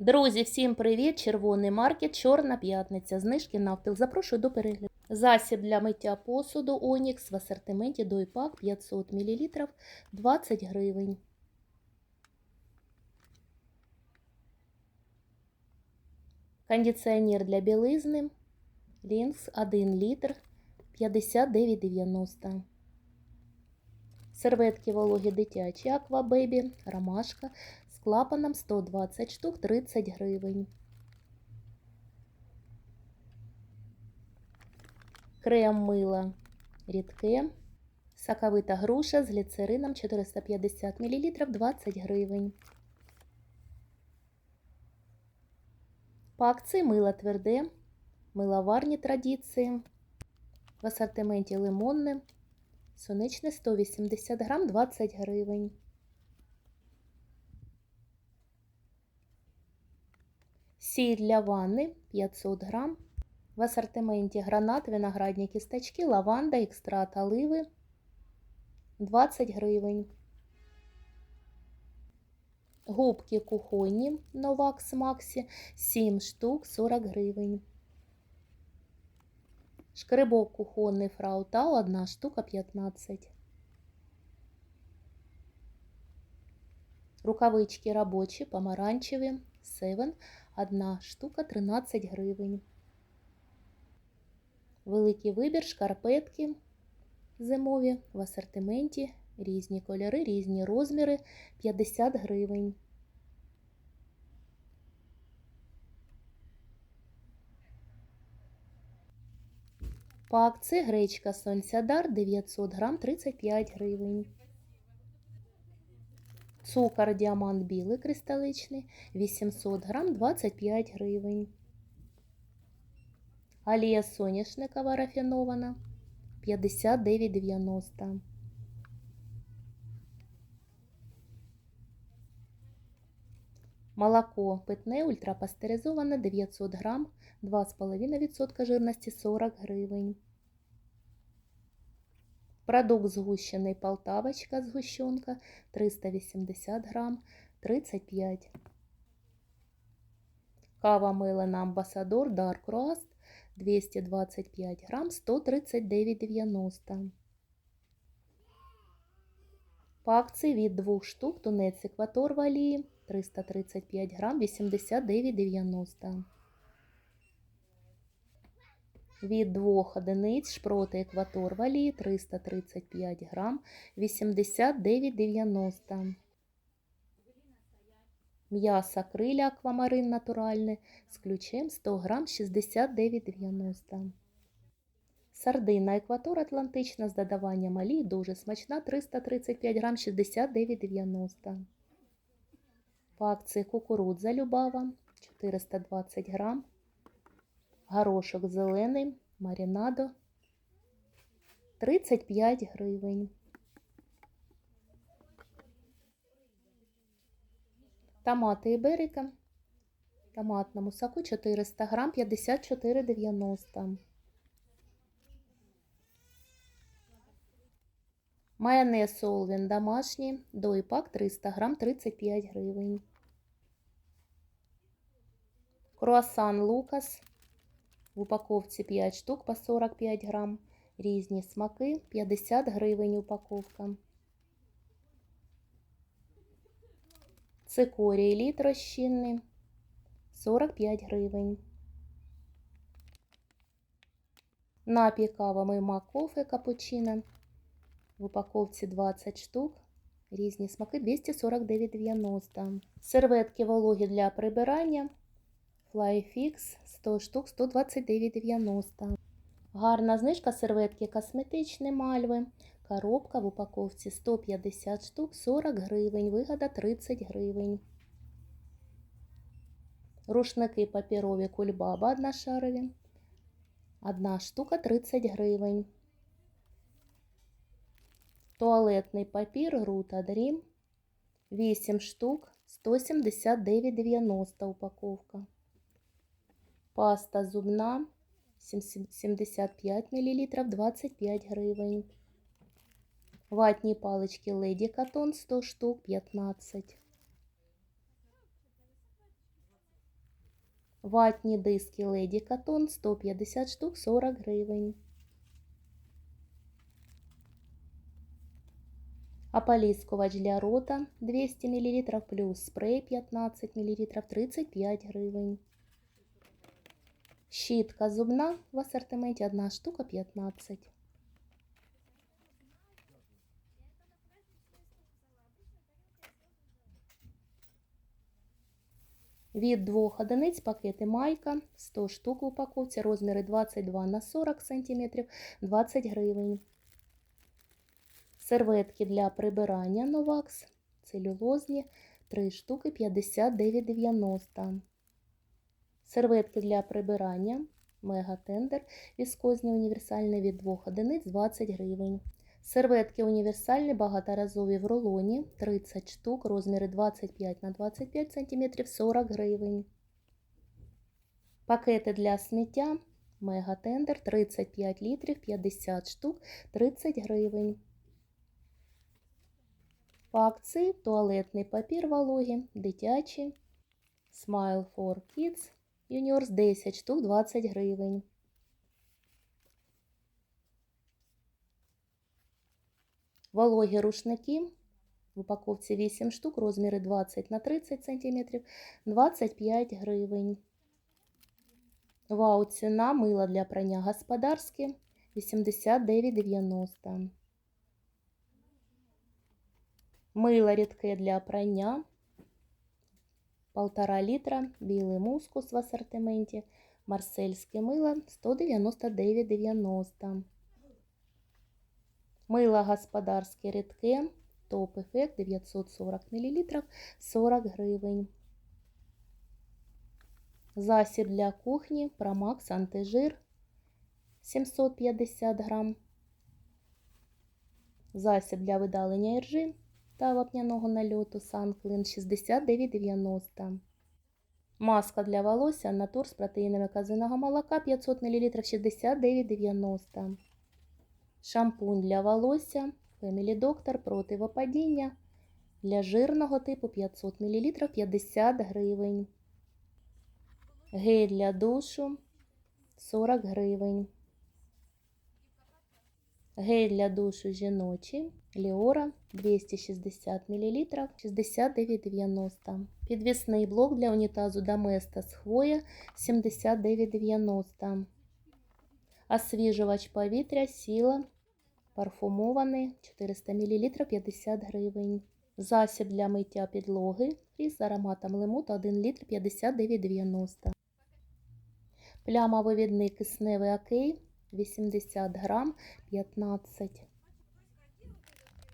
Друзі, всім привіт! Червоний маркет, Чорна п'ятниця. Знижки навпіл. Запрошую до перегляду. Засіб для миття посуду Онікс в асортименті Дойпак 500 мл 20 гривень. Кондиціонер для білизни Лінкс 1 літр 59,90. Серветки вологі дитячі Аквабебі, ромашка з клапаном 120 штук 30 гривень. Крем мила рідке. Соковита груша з гліцерином 450 мл 20 гривень. По акції мило тверде, миловарні традиції. В асортименті лимонне, сонечне 180 грам 20 гривень. Сіль для ванни 500 грам. В асортименті гранат, виноградні кісточки, лаванда, екстракт оливи 20 гривень. Губки кухонні Новакс Максі 7 штук 40 гривень. Шкребок кухонний фраутал 1 штука 15. Рукавички робочі, помаранчеві 7, 1 штука 13 гривень. Великий вибір шкарпетки зимові в асортименті. Різні кольори, різні розміри 50 гривень. По акції гречка Сонцядар 900 грам 35 гривень. Цукор діамант білий кристаличний 800 грам 25 гривень. Олія соняшникова рафінована 59,90. Молоко питне ультрапастеризоване 900 грам, 2,5% жирності 40 гривень. Продукт згущений Полтавочка згущенка 380 грам, 35. Кава милена Амбасадор Dark Roast 225 грам, 139,90. По акції від двох штук тунець екватор в олії 335 грам 89,90. Від двох одиниць шпроти екватор в олії 335 грам 89,90. М'ясо криля аквамарин натуральне з ключем 100 грам 69,90. Сардина екватор Атлантична з додаванням олії дуже смачна 335 грам 69,90. По акції кукурудза Любава 420 грам. Горошок зелений марінадо 35 гривень. Томати Іберика томатному соку 400 грам 54,90. Майонез Олвін домашній, дойпак 300 грам 35 гривень. Круасан Лукас в упаковці 5 штук по 45 грам. Різні смаки 50 гривень упаковка. Цикорій літ розчинний 45 гривень. Напій кава Мойма кофе капучино в упаковці 20 штук. Різні смаки 249,90. Серветки вологі для прибирання. Flyfix 100 штук 129,90. Гарна знижка серветки косметичні мальви. Коробка в упаковці 150 штук 40 гривень. Вигода 30 гривень. Рушники папірові кульбаба одношарові. Одна штука 30 гривень. Туалетний папір Рута Дрім 8 штук 179,90 упаковка. Паста зубна 75 мл 25 гривень. Ватні палички Леді Катон 100 штук 15. Ватні диски Леді Катон 150 штук 40 гривень. Ополіскувач для рота 200 мл плюс спрей 15 мл 35 гривень. Щітка зубна в асортименті 1 штука 15. Від двох одиниць пакети майка 100 штук в упаковці, розміри 22 на 40 см 20 гривень. Серветки для прибирання Новакс целюлозні 3 штуки 59,90. Серветки для прибирання Мегатендер віскозні універсальні від 2 одиниць 20 гривень. Серветки універсальні багаторазові в рулоні 30 штук, розміри 25 на 25 см 40 гривень. Пакети для сміття Мегатендер 35 літрів 50 штук 30 гривень. По акції туалетний папір вологий, дитячий, Smile for Kids, Juniors 10 штук 20 гривень. Вологі рушники в упаковці 8 штук, розміри 20 на 30 см, 25 гривень. Вау, ціна мила для прання господарське 89,90. Мило рідке для прання 1,5 літра, білий мускус в асортименті, марсельське мило 199,90. Мило господарське рідке, топ-ефект 940 мл 40 гривень. Засіб для кухні Промакс антижир 750 грам. Засіб для видалення іржи та вапняного нальоту Санклин 69,90. Маска для волосся Натур з протеїнами козиного молока 500 мл 69,90. Шампунь для волосся Family Doctor проти випадіння для жирного типу 500 мл 50 гривень. Гель для душу 40 гривень. Гель для душу жіночий Ліора 260 мл 69,90. Підвісний блок для унітазу Доместос Хвоя 79,90. Освіжувач повітря Сіла парфумований 400 мл 50 гривень. Засіб для миття підлоги із ароматом лимута 1 літр 59,90. Плямовивідний кисневий окей 80 грам 15.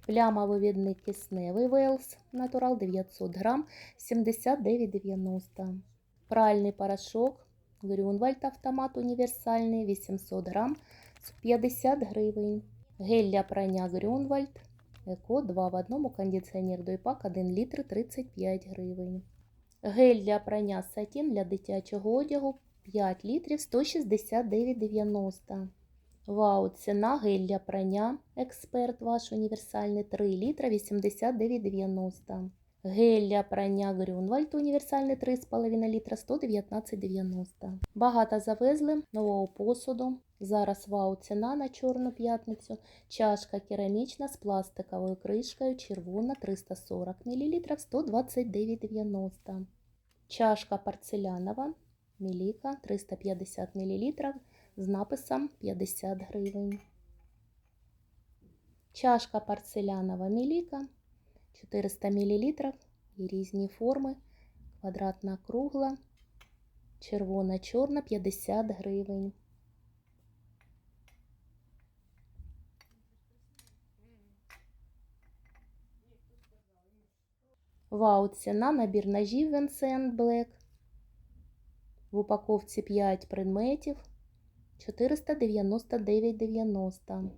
Плямовивідний кисневий Велс Натурал 900 грам 79,90. Пральний порошок Грюнвальд автомат універсальний 800 грам 50 гривень. Гель для прання Грюнвальд Еко 2 в одному кондиціонер Дойпак 1 літр 35 гривень. Гель для прання сатін для дитячого одягу 5 літрів 169,90. Вау, ціна гель для прання Експерт ваш універсальний 3 літра 89,90. Гель для прання Грюнвальд універсальний 3,5 літра 119,90. Багато завезли нового посуду. Зараз вау ціна на Чорну п'ятницю. Чашка керамічна з пластиковою кришкою, червона 340 мл 129,90. Чашка порцелянова Міліка 350 мл з написом 50 гривень. Чашка порцелянова Міліка 400 мл. Є різні форми. Квадратна кругла, червона чорна 50 гривень. Вау, ціна набір ножів Vincent Black. В упаковці 5 предметів 499,90.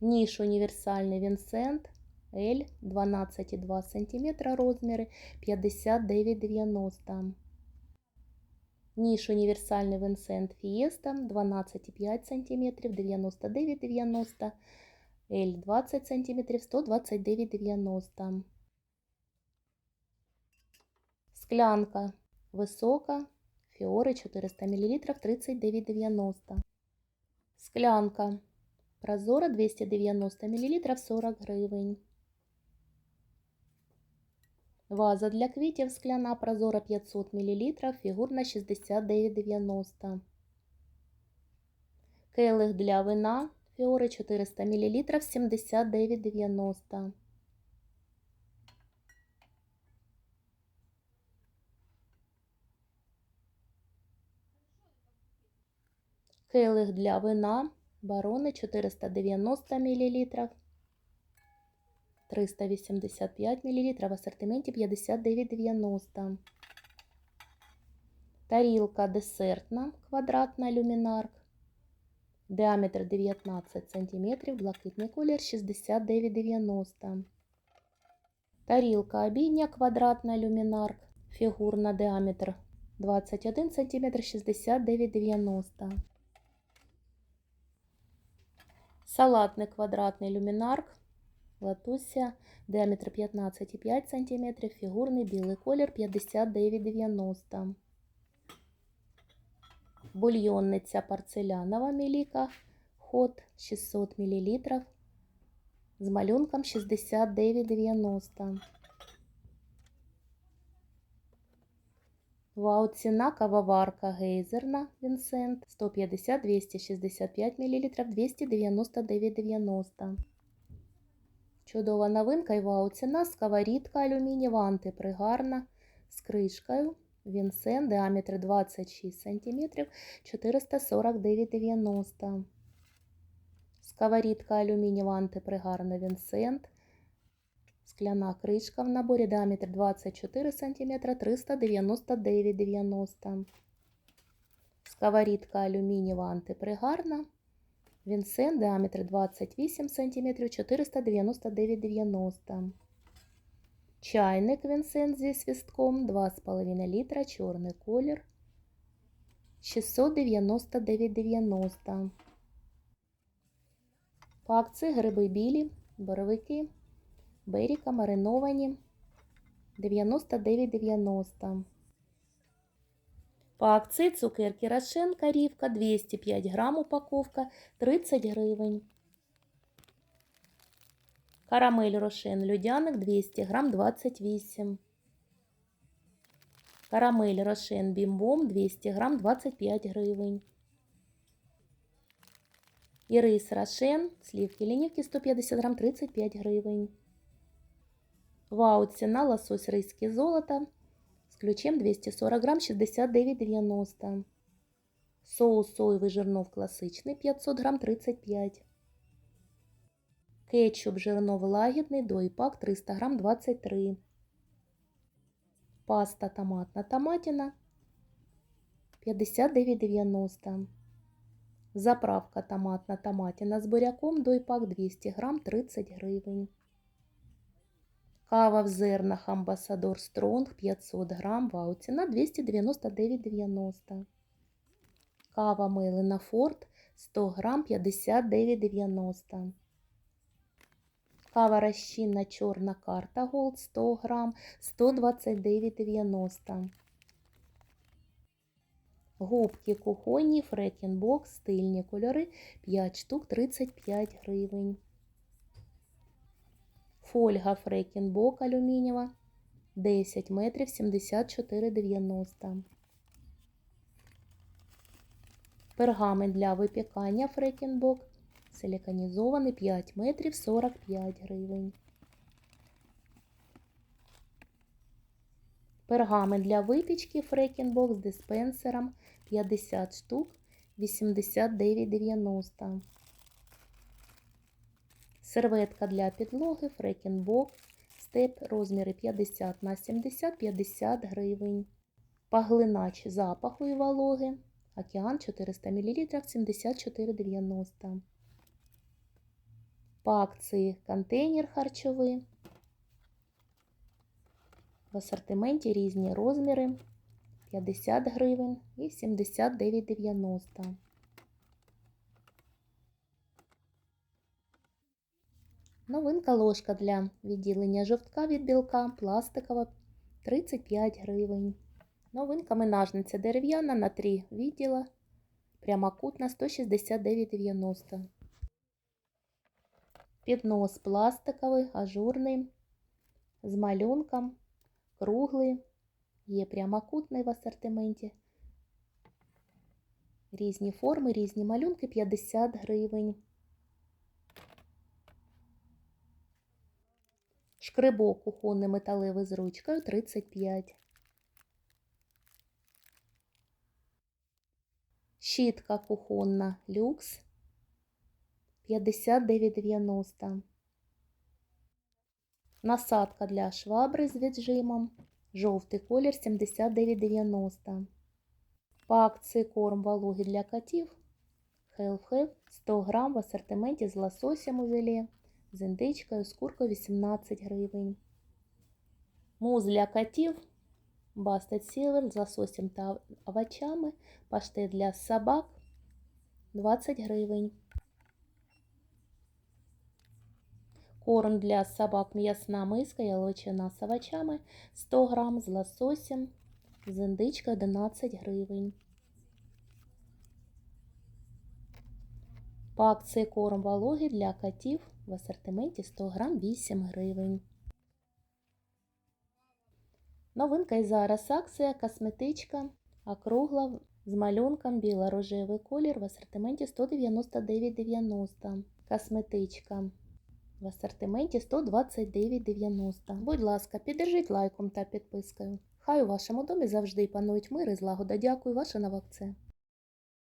Ніж універсальний Вінсент L 12,2 см розміри 59,90. Ніж універсальний Вінсент Фієста 12,5 см 99,90 L 20 см 129,90. Склянка висока, фіори 400 мл 39,90. Склянка прозора 290 мл 40 гривень. Ваза для квітів скляна прозора 500 мл, фігурна 69,90. Келих для вина фіори 400 мл 79,90. Келих для вина барони 490 мл. 385 мл в асортименті 59,90. Тарілка десертна, квадратна люмінарк. Діаметр 19 см, блакитний колір 69,90. Тарілка обідня, квадратна люмінарк. Фігурна діаметр 21 см 69,90. Салатний квадратний люмінарк. Латуся, діаметр 15,5 см, фігурний білий колір 59,90. Бульйонниця порцелянова міліка, ход 600 мл, з малюнком 69,90. Вау, ціна кавоварка гейзерна Вінсент 150-265 мл 299,90. Чудова новинка і вау ціна сковорідка алюмінієва антипригарна з кришкою. Вінсент, діаметр 26 см 449,90. Сковорідка алюмінієва антипригарна Вінсент. Скляна кришка в наборі діаметр 24 см 399,90. Сковорідка алюмінієва антипригарна. Вінсент, діаметр 28 см 499,90. Чайник Вінсент зі свістком 2,5 літра, чорний колір 699,90. По акції гриби білі, боровики, беріка мариновані 99,90. По акції цукерки Рошен Карівка 205 грам упаковка 30 гривень. Карамель Рошен Людяник 200 грам 28. Карамель Рошен Бімбом 200 грам 25 гривень. І рис Рошен слівки лінівки 150 грам 35 гривень. Вау, ціна лосось ризьке золото з ключем 240 грам 69,90. Соус соєвий жирнов класичний 500 грам 35. Кетчуп жирновий лагідний дойпак 300 грам 23. Паста томатна томатина 59,90. Заправка томатна томатина з буряком дойпак 200 грам 30 гривень. Кава в зернах Амбасадор Стронг 500 грам, вау, ціна 299,90. Кава Мелина Форд 100 грам 59,90. Кава розчинна чорна карта Голд 100 грам 129,90. Губки кухонні Фрекенбок, стильні кольори 5 штук 35 гривень. Фольга Фрекенбок алюмінієва 10 метрів 74,90. Пергамент для випікання Фрекенбок силіконізований 5 метрів 45 гривень. Пергамент для випічки Фрекенбок з диспенсером 50 штук 89,90. Серветка для підлоги Фрекенбок степ розміри 50 на 70 50 гривень. Поглинач запаху і вологи. Океан 400 мл 74,90. По акції контейнер харчовий. В асортименті різні розміри 50 гривень і 79,90. Новинка ложка для відділення жовтка від білка, пластикова 35 гривень. Новинка менажниця дерев'яна на 3 відділа. Прямокутна 169,90. Піднос пластиковий, ажурний, з малюнком, круглий. Є прямокутний в асортименті. Різні форми, різні малюнки 50 гривень. Шкребок кухонний металевий з ручкою 35. Щітка кухонна люкс 59,90. Насадка для швабри з віджимом. Жовтий колір 79,90. По акції корм вологий для котів. Хелф 100 грам в асортименті з лососем у філе, з індичкою, з куркою 18 гривень. Муз для котів. Бастет Сілвер з лососем та овочами. Паштет для собак 20 гривень. Корм для собак м'ясна миска, яловичина з овочами 100 грам з лососем, з індичкою 11 гривень. По акції корм вологий для котів в асортименті 100 грам 8 гривень. Новинка і зараз акція косметичка округла з малюнком біло-рожевий колір в асортименті 199,90. Косметичка в асортименті 129,90. Будь ласка, піддержіть лайком та підпискою. Хай у вашому домі завжди панують мир і злагода. Дякую, ваша новакція.